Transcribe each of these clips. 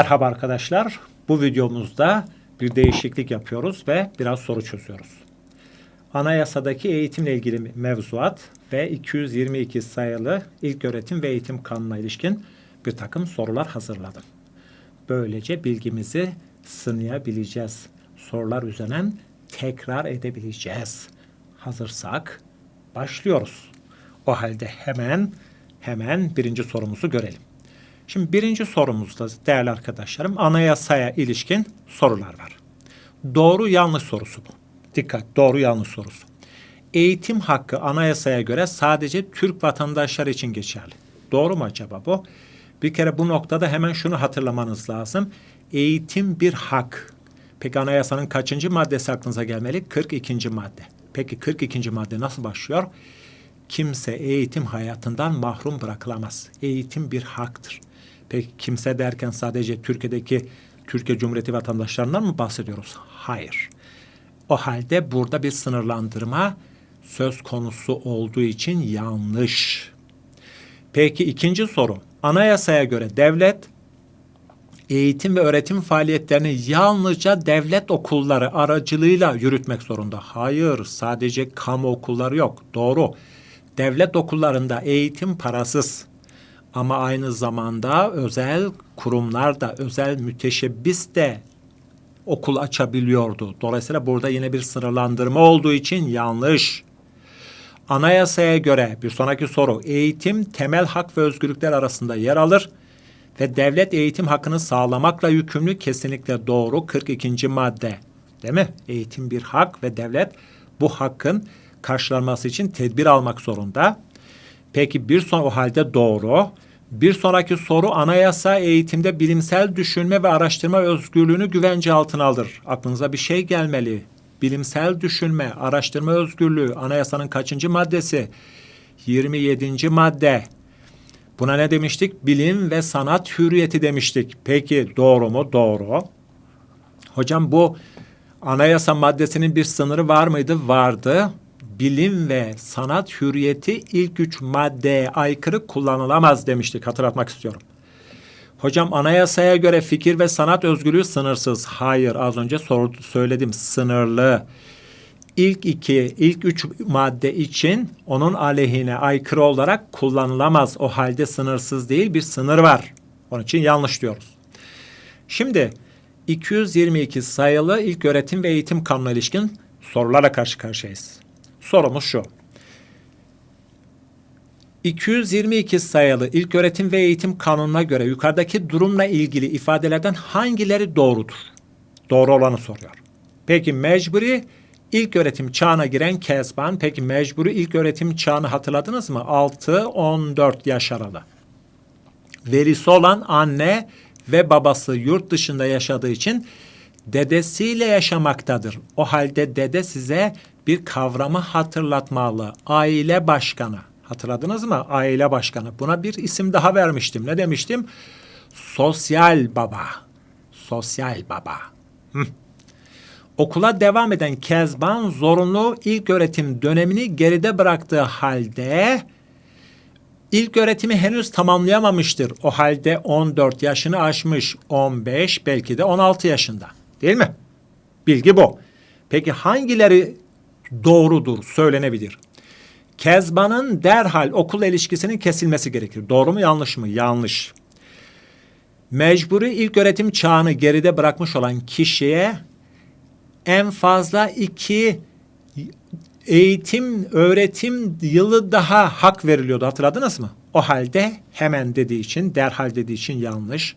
Merhaba arkadaşlar. Bu videomuzda bir değişiklik yapıyoruz ve biraz soru çözüyoruz. Anayasadaki eğitimle ilgili mevzuat ve 222 sayılı ilköğretim ve eğitim kanununa ilişkin bir takım sorular hazırladım. Böylece bilgimizi sınayabileceğiz. Sorular üzerinden tekrar edebileceğiz. Hazırsak başlıyoruz. O halde hemen hemen birinci sorumuzu görelim. Şimdi birinci sorumuzda değerli arkadaşlarım anayasaya ilişkin sorular var. Doğru yanlış sorusu bu. Dikkat doğru yanlış sorusu. Eğitim hakkı anayasaya göre sadece Türk vatandaşları için geçerli. Doğru mu acaba bu? Bir kere bu noktada hemen şunu hatırlamanız lazım. Eğitim bir hak. Peki anayasanın kaçıncı maddesi aklınıza gelmeli? 42. madde. Peki 42. madde nasıl başlıyor? Kimse eğitim hayatından mahrum bırakılamaz. Eğitim bir haktır. Peki kimse derken sadece Türkiye'deki Türkiye Cumhuriyeti vatandaşlarından mı bahsediyoruz? Hayır. O halde burada bir sınırlandırma söz konusu olduğu için yanlış. Peki ikinci soru. Anayasaya göre devlet eğitim ve öğretim faaliyetlerini yalnızca devlet okulları aracılığıyla yürütmek zorunda. Hayır, sadece kamu okulları yok. Doğru. Devlet okullarında eğitim parasız. Ama aynı zamanda özel kurumlar da, özel müteşebbis de okul açabiliyordu. Dolayısıyla burada yine bir sınırlandırma olduğu için yanlış. Anayasaya göre bir sonraki soru eğitim temel hak ve özgürlükler arasında yer alır ve devlet eğitim hakkını sağlamakla yükümlü kesinlikle doğru 42. madde. Değil mi? Eğitim bir hak ve devlet bu hakkın karşılanması için tedbir almak zorunda. Peki bir son o halde doğru. Bir sonraki soru anayasa eğitimde bilimsel düşünme ve araştırma özgürlüğünü güvence altına alır. Aklınıza bir şey gelmeli. Bilimsel düşünme, araştırma özgürlüğü anayasanın kaçıncı maddesi? 27. madde. Buna ne demiştik? Bilim ve sanat hürriyeti demiştik. Peki doğru mu? Doğru. Hocam bu anayasa maddesinin bir sınırı var mıydı? Vardı bilim ve sanat hürriyeti ilk üç maddeye aykırı kullanılamaz demiştik. Hatırlatmak istiyorum. Hocam anayasaya göre fikir ve sanat özgürlüğü sınırsız. Hayır az önce sor, söyledim sınırlı. İlk iki, ilk üç madde için onun aleyhine aykırı olarak kullanılamaz. O halde sınırsız değil bir sınır var. Onun için yanlış diyoruz. Şimdi 222 sayılı ilk öğretim ve eğitim kanuna ilişkin sorularla karşı karşıyayız. Sorumuz şu. 222 sayılı ilk öğretim ve eğitim kanununa göre yukarıdaki durumla ilgili ifadelerden hangileri doğrudur? Doğru olanı soruyor. Peki mecburi ilk öğretim çağına giren Kezban. Peki mecburi ilk öğretim çağını hatırladınız mı? 6-14 yaş aralığı. Velisi olan anne ve babası yurt dışında yaşadığı için dedesiyle yaşamaktadır. O halde dede size bir kavramı hatırlatmalı. Aile başkanı. Hatırladınız mı? Aile başkanı. Buna bir isim daha vermiştim. Ne demiştim? Sosyal baba. Sosyal baba. Hı. Okula devam eden Kezban zorunlu ilk öğretim dönemini geride bıraktığı halde ilk öğretimi henüz tamamlayamamıştır. O halde 14 yaşını aşmış, 15 belki de 16 yaşında. Değil mi? Bilgi bu. Peki hangileri doğrudur, söylenebilir? Kezban'ın derhal okul ilişkisinin kesilmesi gerekir. Doğru mu yanlış mı? Yanlış. Mecburi ilk öğretim çağını geride bırakmış olan kişiye en fazla iki eğitim, öğretim yılı daha hak veriliyordu. Hatırladınız mı? O halde hemen dediği için, derhal dediği için yanlış.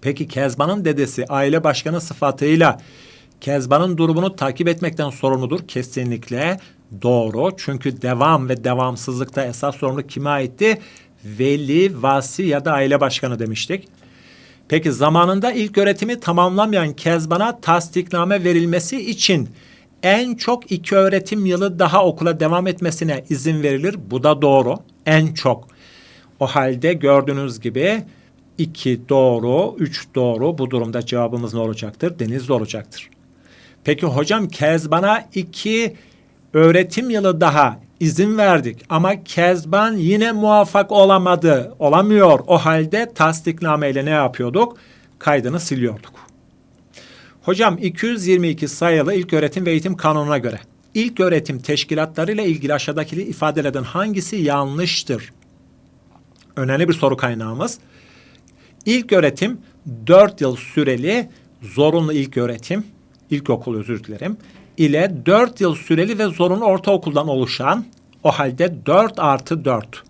Peki Kezban'ın dedesi aile başkanı sıfatıyla Kezban'ın durumunu takip etmekten sorumludur. Kesinlikle doğru. Çünkü devam ve devamsızlıkta esas sorumluluk kime aitti? Veli, vasi ya da aile başkanı demiştik. Peki zamanında ilk öğretimi tamamlamayan Kezban'a tasdikname verilmesi için en çok iki öğretim yılı daha okula devam etmesine izin verilir. Bu da doğru. En çok. O halde gördüğünüz gibi 2 doğru, 3 doğru. Bu durumda cevabımız ne olacaktır? Denizli olacaktır. Peki hocam Kezban'a 2 öğretim yılı daha izin verdik ama Kezban yine muvaffak olamadı, olamıyor. O halde tasdikname ile ne yapıyorduk? Kaydını siliyorduk. Hocam 222 sayılı ilk öğretim ve eğitim kanununa göre ilk öğretim teşkilatları ile ilgili aşağıdaki ifadelerden hangisi yanlıştır? Önemli bir soru kaynağımız. İlk öğretim 4 yıl süreli zorunlu ilk öğretim, ilkokul özür dilerim, ile 4 yıl süreli ve zorunlu ortaokuldan oluşan o halde 4 artı 4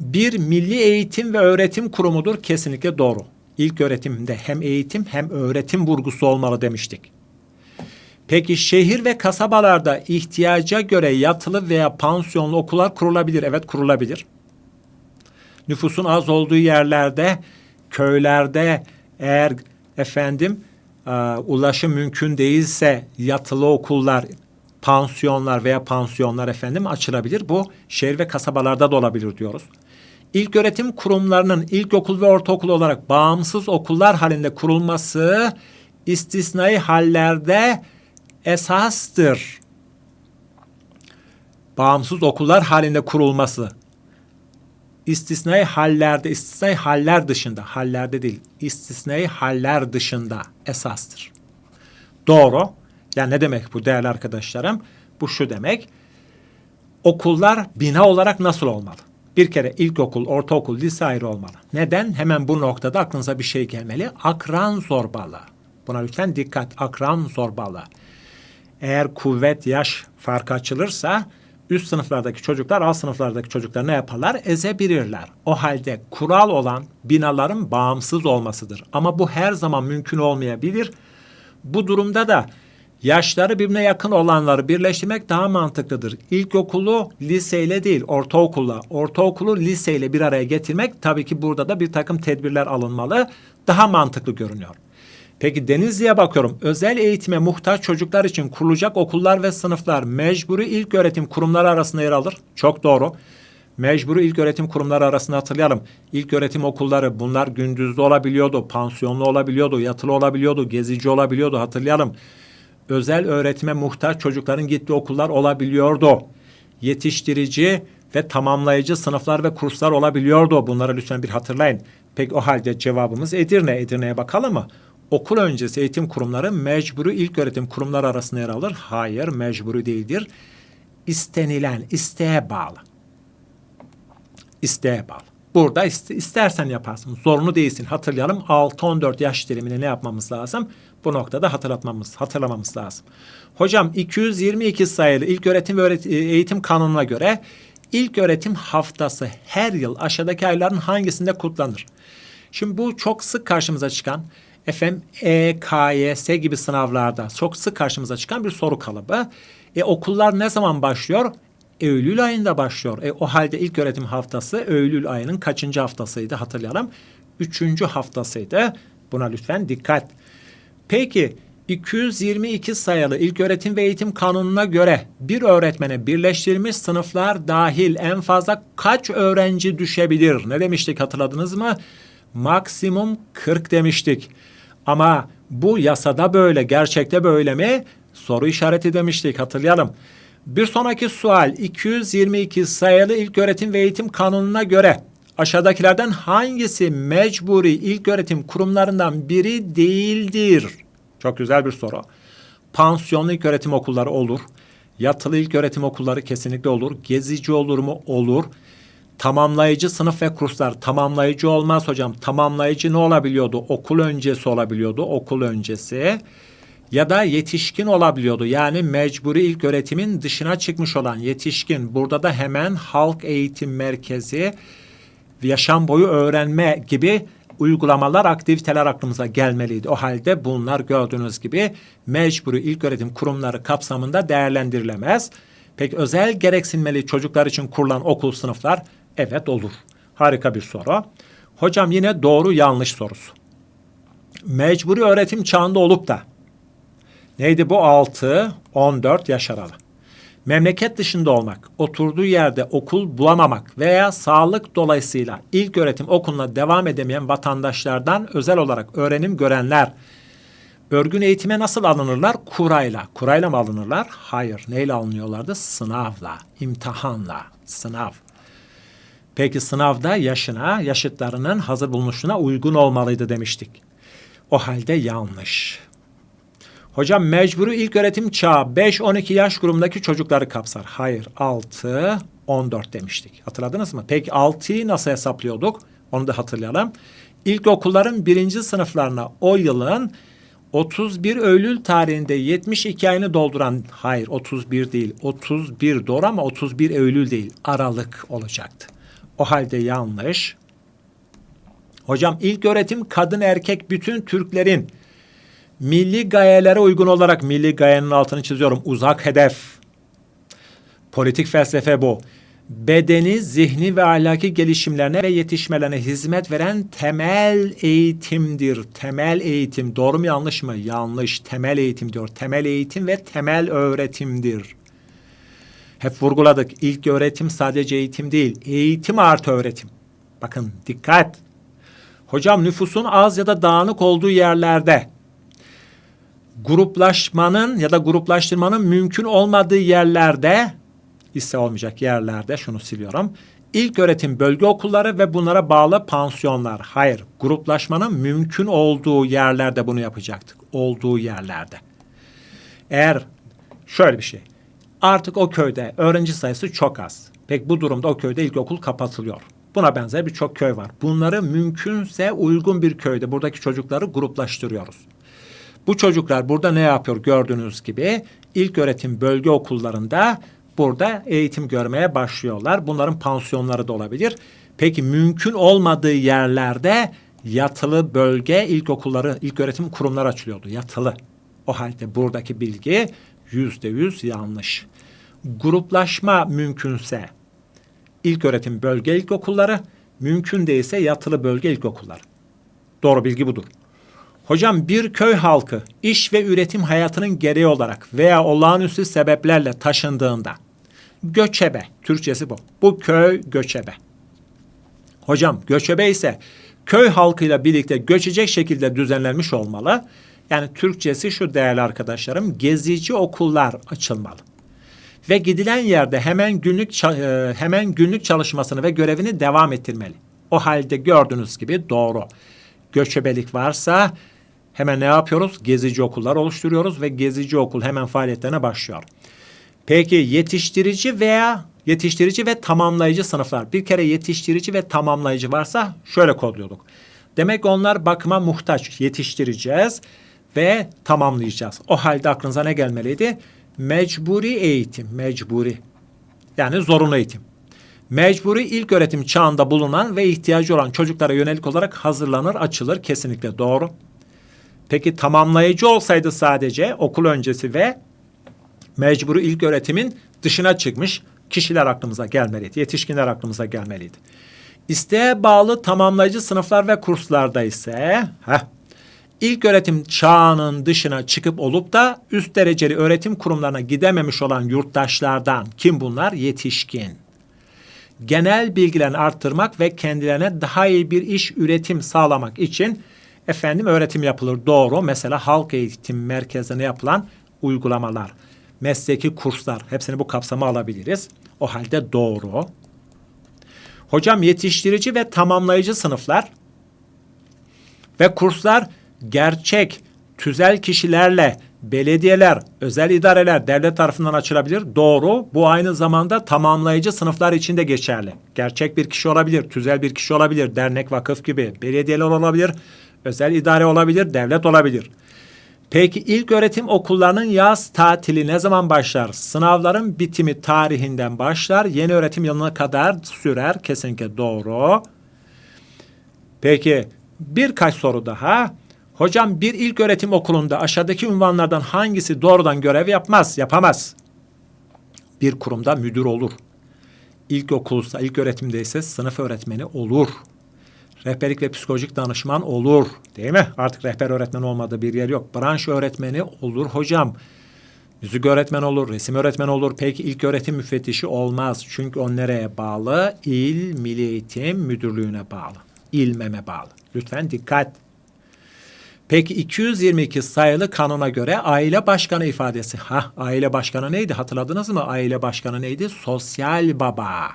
bir milli eğitim ve öğretim kurumudur kesinlikle doğru. İlk öğretimde hem eğitim hem öğretim vurgusu olmalı demiştik. Peki şehir ve kasabalarda ihtiyaca göre yatılı veya pansiyonlu okullar kurulabilir. Evet kurulabilir. Nüfusun az olduğu yerlerde, köylerde eğer efendim e, ulaşım mümkün değilse yatılı okullar, pansiyonlar veya pansiyonlar efendim açılabilir. Bu şehir ve kasabalarda da olabilir diyoruz. İlk öğretim kurumlarının ilkokul ve ortaokul olarak bağımsız okullar halinde kurulması istisnai hallerde esastır. Bağımsız okullar halinde kurulması istisnai hallerde, istisnai haller dışında, hallerde değil, istisnai haller dışında esastır. Doğru. Yani ne demek bu değerli arkadaşlarım? Bu şu demek. Okullar bina olarak nasıl olmalı? Bir kere ilkokul, ortaokul, lise ayrı olmalı. Neden? Hemen bu noktada aklınıza bir şey gelmeli. Akran zorbalığı. Buna lütfen dikkat. Akran zorbalığı. Eğer kuvvet, yaş farkı açılırsa üst sınıflardaki çocuklar alt sınıflardaki çocuklar ne yaparlar? Ezebilirler. O halde kural olan binaların bağımsız olmasıdır. Ama bu her zaman mümkün olmayabilir. Bu durumda da yaşları birbirine yakın olanları birleştirmek daha mantıklıdır. İlkokulu liseyle değil ortaokulla, ortaokulu liseyle bir araya getirmek tabii ki burada da bir takım tedbirler alınmalı. Daha mantıklı görünüyor. Peki Denizli'ye bakıyorum. Özel eğitime muhtaç çocuklar için kurulacak okullar ve sınıflar mecburi ilk öğretim kurumları arasında yer alır. Çok doğru. Mecburi ilk öğretim kurumları arasında hatırlayalım. İlk öğretim okulları bunlar gündüzlü olabiliyordu, pansiyonlu olabiliyordu, yatılı olabiliyordu, gezici olabiliyordu hatırlayalım. Özel öğretime muhtaç çocukların gittiği okullar olabiliyordu. Yetiştirici ve tamamlayıcı sınıflar ve kurslar olabiliyordu. Bunları lütfen bir hatırlayın. Peki o halde cevabımız Edirne. Edirne'ye bakalım mı? Okul öncesi eğitim kurumları mecburi ilk öğretim kurumları arasında yer alır. Hayır, mecburi değildir. İstenilen, isteğe bağlı. İsteğe bağlı. Burada istersen yaparsın. Zorunlu değilsin. Hatırlayalım 6-14 yaş diliminde ne yapmamız lazım? Bu noktada hatırlatmamız, hatırlamamız lazım. Hocam 222 sayılı ilk öğretim ve eğitim kanununa göre ilk öğretim haftası her yıl aşağıdaki ayların hangisinde kutlanır? Şimdi bu çok sık karşımıza çıkan efendim EKYS gibi sınavlarda çok sık karşımıza çıkan bir soru kalıbı. E, okullar ne zaman başlıyor? Eylül ayında başlıyor. E, o halde ilk öğretim haftası Eylül ayının kaçıncı haftasıydı hatırlayalım. Üçüncü haftasıydı. Buna lütfen dikkat. Peki 222 sayılı ilk öğretim ve eğitim kanununa göre bir öğretmene birleştirilmiş sınıflar dahil en fazla kaç öğrenci düşebilir? Ne demiştik hatırladınız mı? Maksimum 40 demiştik. Ama bu yasada böyle, gerçekte böyle mi? Soru işareti demiştik hatırlayalım. Bir sonraki sual 222 sayılı ilk öğretim ve eğitim kanununa göre aşağıdakilerden hangisi mecburi ilk öğretim kurumlarından biri değildir? Çok güzel bir soru. Pansiyonlu ilk öğretim okulları olur. Yatılı ilk öğretim okulları kesinlikle olur. Gezici olur mu? Olur. Tamamlayıcı sınıf ve kurslar tamamlayıcı olmaz hocam. Tamamlayıcı ne olabiliyordu? Okul öncesi olabiliyordu. Okul öncesi ya da yetişkin olabiliyordu. Yani mecburi ilk öğretimin dışına çıkmış olan yetişkin. Burada da hemen halk eğitim merkezi, yaşam boyu öğrenme gibi uygulamalar, aktiviteler aklımıza gelmeliydi. O halde bunlar gördüğünüz gibi mecburi ilk öğretim kurumları kapsamında değerlendirilemez. Peki özel gereksinmeli çocuklar için kurulan okul sınıflar Evet olur. Harika bir soru. Hocam yine doğru yanlış sorusu. Mecburi öğretim çağında olup da neydi bu 6 14 yaş aralı. Memleket dışında olmak, oturduğu yerde okul bulamamak veya sağlık dolayısıyla ilk öğretim okuluna devam edemeyen vatandaşlardan özel olarak öğrenim görenler Örgün eğitime nasıl alınırlar? Kurayla. Kurayla mı alınırlar? Hayır. Neyle alınıyorlardı? Sınavla, imtihanla, sınav. Peki sınavda yaşına, yaşıtlarının hazır bulunuşuna uygun olmalıydı demiştik. O halde yanlış. Hocam mecburi ilk öğretim çağı 5-12 yaş grubundaki çocukları kapsar. Hayır 6-14 demiştik. Hatırladınız mı? Peki 6'yı nasıl hesaplıyorduk? Onu da hatırlayalım. İlkokulların birinci sınıflarına o yılın 31 Eylül tarihinde 72 ayını dolduran, hayır 31 değil, 31 doğru ama 31 Eylül değil, Aralık olacaktı. O halde yanlış. Hocam ilk öğretim kadın erkek bütün Türklerin milli gayelere uygun olarak milli gayenin altını çiziyorum. Uzak hedef. Politik felsefe bu. Bedeni, zihni ve ahlaki gelişimlerine ve yetişmelerine hizmet veren temel eğitimdir. Temel eğitim. Doğru mu yanlış mı? Yanlış. Temel eğitim diyor. Temel eğitim ve temel öğretimdir. Hep vurguladık. İlk öğretim sadece eğitim değil. Eğitim artı öğretim. Bakın dikkat. Hocam nüfusun az ya da dağınık olduğu yerlerde gruplaşmanın ya da gruplaştırmanın mümkün olmadığı yerlerde ise olmayacak yerlerde şunu siliyorum. İlk öğretim bölge okulları ve bunlara bağlı pansiyonlar. Hayır, gruplaşmanın mümkün olduğu yerlerde bunu yapacaktık. Olduğu yerlerde. Eğer şöyle bir şey. Artık o köyde öğrenci sayısı çok az. Peki bu durumda o köyde ilkokul kapatılıyor. Buna benzer birçok köy var. Bunları mümkünse uygun bir köyde buradaki çocukları gruplaştırıyoruz. Bu çocuklar burada ne yapıyor gördüğünüz gibi ilk öğretim bölge okullarında burada eğitim görmeye başlıyorlar. Bunların pansiyonları da olabilir. Peki mümkün olmadığı yerlerde yatılı bölge ilkokulları, ilk öğretim kurumları açılıyordu. Yatılı. O halde buradaki bilgi yüzde yüz yanlış. Gruplaşma mümkünse ilk öğretim bölge ilkokulları, mümkün değilse yatılı bölge ilkokulları. Doğru bilgi budur. Hocam bir köy halkı iş ve üretim hayatının gereği olarak veya olağanüstü sebeplerle taşındığında göçebe, Türkçesi bu. Bu köy göçebe. Hocam göçebe ise köy halkıyla birlikte göçecek şekilde düzenlenmiş olmalı. Yani Türkçesi şu değerli arkadaşlarım gezici okullar açılmalı. Ve gidilen yerde hemen günlük e, hemen günlük çalışmasını ve görevini devam ettirmeli. O halde gördüğünüz gibi doğru. Göçebelik varsa hemen ne yapıyoruz? Gezici okullar oluşturuyoruz ve gezici okul hemen faaliyetlerine başlıyor. Peki yetiştirici veya yetiştirici ve tamamlayıcı sınıflar. Bir kere yetiştirici ve tamamlayıcı varsa şöyle kodluyorduk. Demek onlar bakıma muhtaç yetiştireceğiz ve tamamlayacağız. O halde aklınıza ne gelmeliydi? Mecburi eğitim, mecburi. Yani zorunlu eğitim. Mecburi ilk öğretim çağında bulunan ve ihtiyacı olan çocuklara yönelik olarak hazırlanır, açılır. Kesinlikle doğru. Peki tamamlayıcı olsaydı sadece okul öncesi ve mecburi ilk öğretimin dışına çıkmış kişiler aklımıza gelmeliydi. Yetişkinler aklımıza gelmeliydi. İsteğe bağlı tamamlayıcı sınıflar ve kurslarda ise heh, ilk öğretim çağının dışına çıkıp olup da üst dereceli öğretim kurumlarına gidememiş olan yurttaşlardan kim bunlar? Yetişkin. Genel bilgilerini arttırmak ve kendilerine daha iyi bir iş üretim sağlamak için efendim öğretim yapılır. Doğru. Mesela halk eğitim merkezine yapılan uygulamalar, mesleki kurslar hepsini bu kapsama alabiliriz. O halde doğru. Hocam yetiştirici ve tamamlayıcı sınıflar ve kurslar gerçek tüzel kişilerle belediyeler, özel idareler, devlet tarafından açılabilir. Doğru. Bu aynı zamanda tamamlayıcı sınıflar için de geçerli. Gerçek bir kişi olabilir, tüzel bir kişi olabilir, dernek, vakıf gibi, belediyeler olabilir, özel idare olabilir, devlet olabilir. Peki ilk öğretim okullarının yaz tatili ne zaman başlar? Sınavların bitimi tarihinden başlar. Yeni öğretim yılına kadar sürer. Kesinlikle doğru. Peki birkaç soru daha. Hocam bir ilk öğretim okulunda aşağıdaki unvanlardan hangisi doğrudan görev yapmaz, yapamaz? Bir kurumda müdür olur. İlk okulsa, ilk öğretimde ise sınıf öğretmeni olur. Rehberlik ve psikolojik danışman olur. Değil mi? Artık rehber öğretmen olmadığı bir yer yok. Branş öğretmeni olur hocam. Müzik öğretmen olur, resim öğretmen olur. Peki ilk öğretim müfettişi olmaz. Çünkü o nereye bağlı? İl Milli Eğitim Müdürlüğü'ne bağlı. İlmeme bağlı. Lütfen dikkat. Peki 222 sayılı kanuna göre aile başkanı ifadesi. Ha, aile başkanı neydi? Hatırladınız mı? Aile başkanı neydi? Sosyal baba.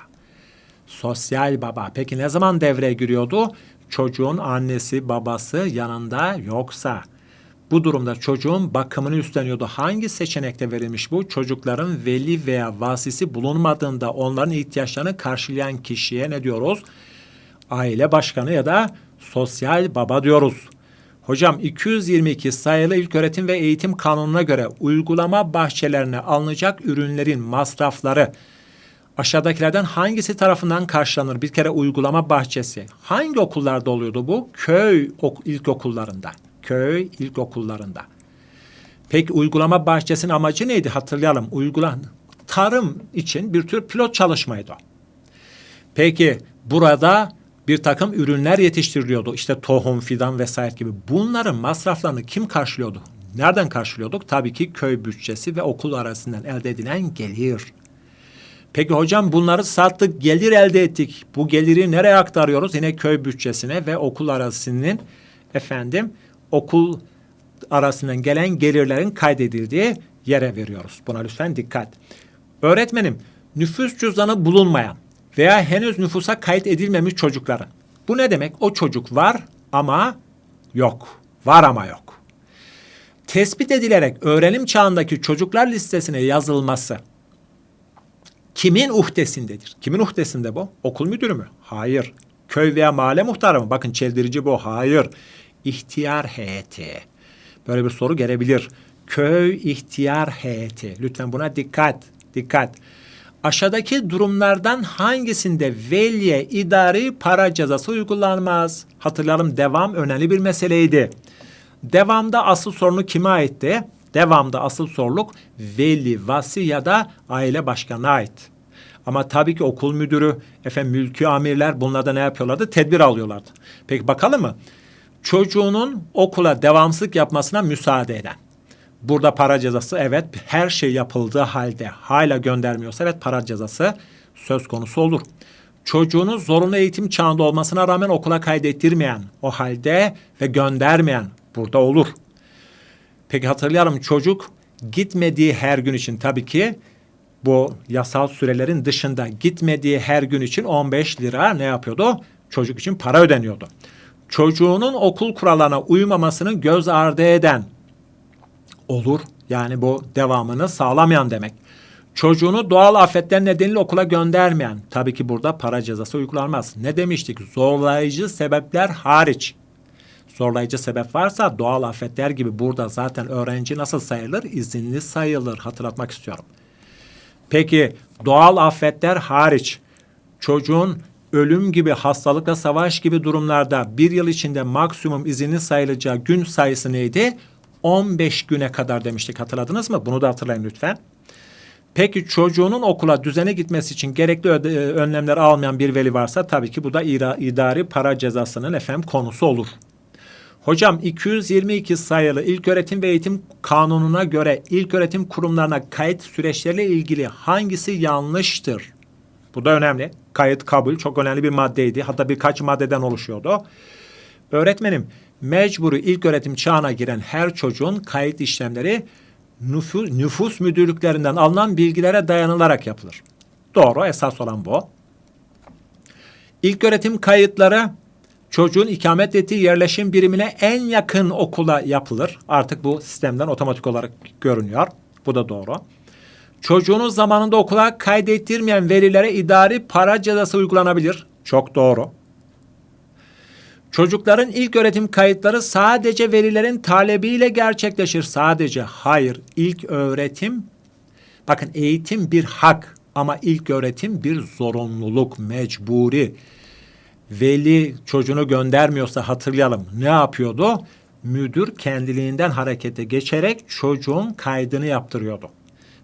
Sosyal baba. Peki ne zaman devreye giriyordu? Çocuğun annesi, babası yanında yoksa. Bu durumda çocuğun bakımını üstleniyordu. Hangi seçenekte verilmiş bu? Çocukların veli veya vasisi bulunmadığında onların ihtiyaçlarını karşılayan kişiye ne diyoruz? Aile başkanı ya da sosyal baba diyoruz. Hocam 222 sayılı İlköğretim ve Eğitim Kanunu'na göre uygulama bahçelerine alınacak ürünlerin masrafları aşağıdakilerden hangisi tarafından karşılanır? Bir kere uygulama bahçesi. Hangi okullarda oluyordu bu? Köy ok- ilkokullarında. Köy ilkokullarında. Peki uygulama bahçesinin amacı neydi? Hatırlayalım. Uygulan tarım için bir tür pilot çalışmaydı. Peki burada bir takım ürünler yetiştiriliyordu. İşte tohum, fidan vesaire gibi. Bunların masraflarını kim karşılıyordu? Nereden karşılıyorduk? Tabii ki köy bütçesi ve okul arasından elde edilen gelir. Peki hocam bunları sattık, gelir elde ettik. Bu geliri nereye aktarıyoruz? Yine köy bütçesine ve okul arasının efendim okul arasından gelen gelirlerin kaydedildiği yere veriyoruz. Buna lütfen dikkat. Öğretmenim, nüfus cüzdanı bulunmayan veya henüz nüfusa kayıt edilmemiş çocukların. Bu ne demek? O çocuk var ama yok. Var ama yok. Tespit edilerek öğrenim çağındaki çocuklar listesine yazılması kimin uhdesindedir? Kimin uhdesinde bu? Okul müdürü mü? Hayır. Köy veya mahalle muhtarı mı? Bakın çeldirici bu. Hayır. İhtiyar heyeti. Böyle bir soru gelebilir. Köy ihtiyar heyeti. Lütfen buna dikkat. Dikkat. Aşağıdaki durumlardan hangisinde veliye idari para cezası uygulanmaz? Hatırlayalım devam önemli bir meseleydi. Devamda asıl sorunu kime aitti? Devamda asıl soruluk veli, vasi ya da aile başkanına ait. Ama tabii ki okul müdürü, efendim mülki amirler bunlarda ne yapıyorlardı? Tedbir alıyorlardı. Peki bakalım mı? Çocuğunun okula devamsızlık yapmasına müsaade eden. Burada para cezası evet her şey yapıldığı halde hala göndermiyorsa evet para cezası söz konusu olur. Çocuğunun zorunlu eğitim çağında olmasına rağmen okula kaydettirmeyen o halde ve göndermeyen burada olur. Peki hatırlayalım çocuk gitmediği her gün için tabii ki bu yasal sürelerin dışında gitmediği her gün için 15 lira ne yapıyordu? Çocuk için para ödeniyordu. Çocuğunun okul kurallarına uymamasını göz ardı eden olur. Yani bu devamını sağlamayan demek. Çocuğunu doğal afetler nedeniyle okula göndermeyen tabii ki burada para cezası uygulanmaz. Ne demiştik? Zorlayıcı sebepler hariç. Zorlayıcı sebep varsa doğal afetler gibi burada zaten öğrenci nasıl sayılır? İzinli sayılır. Hatırlatmak istiyorum. Peki doğal afetler hariç çocuğun ölüm gibi hastalıkla savaş gibi durumlarda bir yıl içinde maksimum izinli sayılacağı gün sayısı neydi? 15 güne kadar demiştik hatırladınız mı? Bunu da hatırlayın lütfen. Peki çocuğunun okula düzene gitmesi için gerekli e, önlemler almayan bir veli varsa tabii ki bu da idari para cezasının efendim konusu olur. Hocam 222 sayılı İlköğretim ve Eğitim Kanunu'na göre ilköğretim kurumlarına kayıt süreçleriyle ilgili hangisi yanlıştır? Bu da önemli. Kayıt kabul çok önemli bir maddeydi. Hatta birkaç maddeden oluşuyordu. Öğretmenim, mecburi ilköğretim çağına giren her çocuğun kayıt işlemleri nüfus, nüfus müdürlüklerinden alınan bilgilere dayanılarak yapılır. Doğru, esas olan bu. İlköğretim kayıtları çocuğun ikamet ettiği yerleşim birimine en yakın okula yapılır. Artık bu sistemden otomatik olarak görünüyor. Bu da doğru. Çocuğunuz zamanında okula kaydettirmeyen velilere idari para cezası uygulanabilir. Çok doğru. Çocukların ilk öğretim kayıtları sadece velilerin talebiyle gerçekleşir. Sadece hayır ilk öğretim bakın eğitim bir hak ama ilk öğretim bir zorunluluk, mecburi. Veli çocuğunu göndermiyorsa hatırlayalım ne yapıyordu? Müdür kendiliğinden harekete geçerek çocuğun kaydını yaptırıyordu.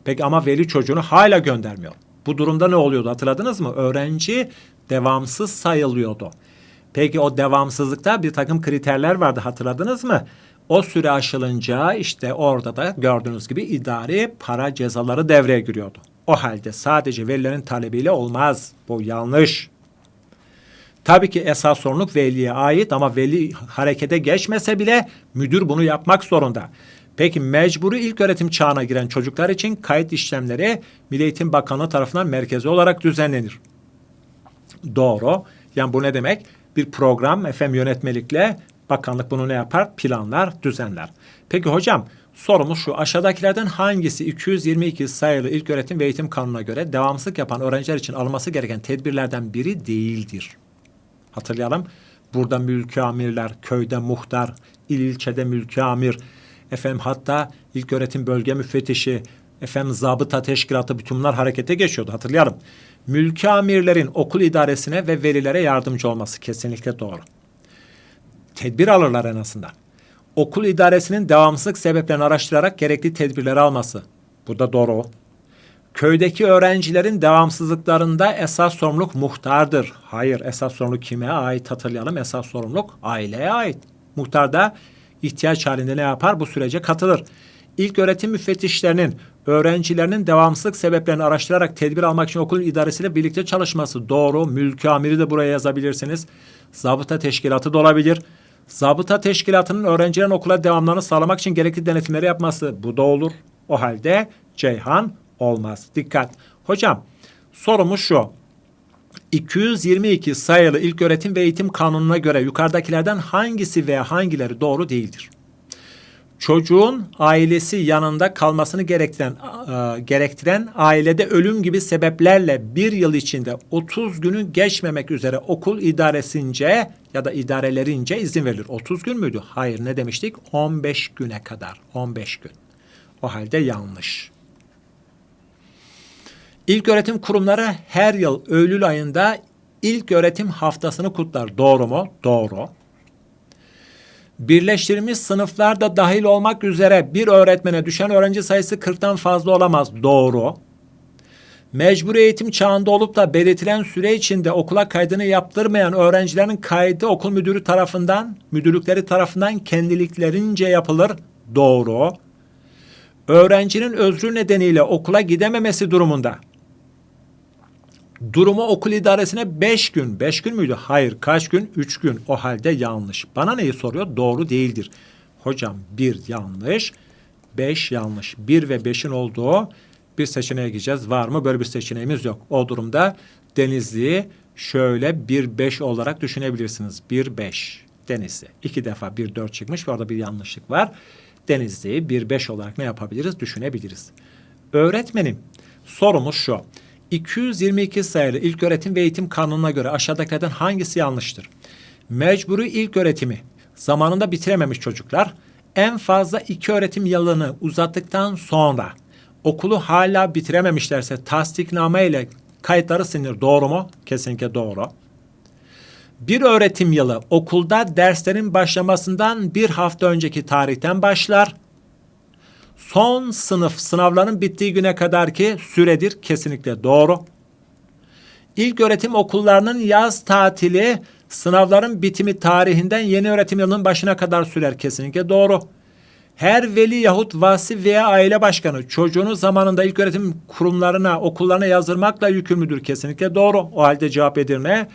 Peki ama veli çocuğunu hala göndermiyor. Bu durumda ne oluyordu hatırladınız mı? Öğrenci devamsız sayılıyordu. Peki o devamsızlıkta bir takım kriterler vardı hatırladınız mı? O süre aşılınca işte orada da gördüğünüz gibi idari para cezaları devreye giriyordu. O halde sadece velilerin talebiyle olmaz. Bu yanlış. Tabii ki esas sorumluluk veliye ait ama veli harekete geçmese bile müdür bunu yapmak zorunda. Peki mecburi ilk öğretim çağına giren çocuklar için kayıt işlemleri Milli Eğitim Bakanlığı tarafından merkezi olarak düzenlenir. Doğru. Yani bu ne demek? Bir program efendim yönetmelikle bakanlık bunu ne yapar? Planlar, düzenler. Peki hocam sorumuz şu. Aşağıdakilerden hangisi 222 sayılı ilk öğretim ve eğitim kanununa göre devamsızlık yapan öğrenciler için alınması gereken tedbirlerden biri değildir? Hatırlayalım. Burada mülki amirler, köyde muhtar, il ilçede mülki amir, efendim hatta ilk öğretim bölge müfettişi, efendim zabıta teşkilatı bütün bunlar harekete geçiyordu. Hatırlayalım. Mülki amirlerin okul idaresine ve velilere yardımcı olması kesinlikle doğru. Tedbir alırlar en azından. Okul idaresinin devamsızlık sebeplerini araştırarak gerekli tedbirleri alması. Bu da doğru. Köydeki öğrencilerin devamsızlıklarında esas sorumluluk muhtardır. Hayır, esas sorumluluk kime ait hatırlayalım. Esas sorumluluk aileye ait. Muhtar da ihtiyaç halinde ne yapar? Bu sürece katılır. İlk öğretim müfettişlerinin öğrencilerinin devamsızlık sebeplerini araştırarak tedbir almak için okul idaresiyle birlikte çalışması doğru. Mülkü amiri de buraya yazabilirsiniz. Zabıta teşkilatı da olabilir. Zabıta teşkilatının öğrencilerin okula devamlarını sağlamak için gerekli denetimleri yapması bu da olur. O halde Ceyhan olmaz. Dikkat. Hocam sorumuz şu. 222 sayılı ilk öğretim ve eğitim kanununa göre yukarıdakilerden hangisi veya hangileri doğru değildir? Çocuğun ailesi yanında kalmasını gerektiren e, gerektiren ailede ölüm gibi sebeplerle bir yıl içinde 30 günü geçmemek üzere okul idaresince ya da idarelerince izin verilir. 30 gün müydü? Hayır ne demiştik? 15 güne kadar. 15 gün. O halde yanlış. İlk öğretim kurumları her yıl Eylül ayında ilk öğretim haftasını kutlar. Doğru mu? Doğru. Birleştirilmiş sınıflarda dahil olmak üzere bir öğretmene düşen öğrenci sayısı 40'tan fazla olamaz. Doğru. Mecburi eğitim çağında olup da belirtilen süre içinde okula kaydını yaptırmayan öğrencilerin kaydı okul müdürü tarafından, müdürlükleri tarafından kendiliklerince yapılır. Doğru. Öğrencinin özrü nedeniyle okula gidememesi durumunda Durumu okul idaresine 5 gün. 5 gün müydü? Hayır. Kaç gün? 3 gün. O halde yanlış. Bana neyi soruyor? Doğru değildir. Hocam 1 yanlış. 5 yanlış. 1 ve 5'in olduğu bir seçeneğe gideceğiz. Var mı? Böyle bir seçeneğimiz yok. O durumda Denizli'yi şöyle 1-5 olarak düşünebilirsiniz. 1-5 Denizli. İki defa 1-4 çıkmış ve orada bir yanlışlık var. Denizli'yi 1-5 olarak ne yapabiliriz? Düşünebiliriz. Öğretmenim sorumuz şu. 222 sayılı ilk öğretim ve eğitim kanununa göre aşağıdakilerden hangisi yanlıştır? Mecburi ilk öğretimi zamanında bitirememiş çocuklar en fazla iki öğretim yılını uzattıktan sonra okulu hala bitirememişlerse tasdikname ile kayıtları silinir. Doğru mu? Kesinlikle doğru. Bir öğretim yılı okulda derslerin başlamasından bir hafta önceki tarihten başlar son sınıf sınavların bittiği güne kadar ki süredir kesinlikle doğru. İlk öğretim okullarının yaz tatili sınavların bitimi tarihinden yeni öğretim yılının başına kadar sürer kesinlikle doğru. Her veli yahut vasi veya aile başkanı çocuğunu zamanında ilk öğretim kurumlarına, okullarına yazdırmakla yükümlüdür kesinlikle doğru. O halde cevap Edirne.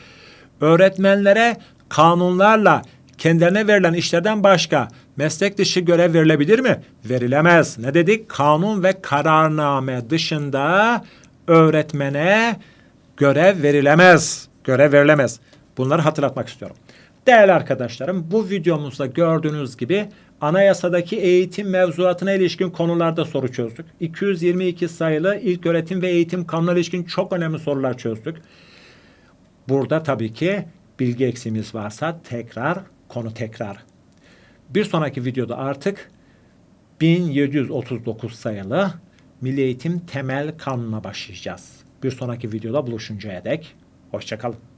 Öğretmenlere kanunlarla kendilerine verilen işlerden başka meslek dışı görev verilebilir mi? Verilemez. Ne dedik? Kanun ve kararname dışında öğretmene görev verilemez. Görev verilemez. Bunları hatırlatmak istiyorum. Değerli arkadaşlarım bu videomuzda gördüğünüz gibi anayasadaki eğitim mevzuatına ilişkin konularda soru çözdük. 222 sayılı ilk öğretim ve eğitim kanununa ilişkin çok önemli sorular çözdük. Burada tabii ki bilgi eksiğimiz varsa tekrar konu tekrar. Bir sonraki videoda artık 1739 sayılı Milli Eğitim Temel Kanunu'na başlayacağız. Bir sonraki videoda buluşuncaya dek hoşçakalın.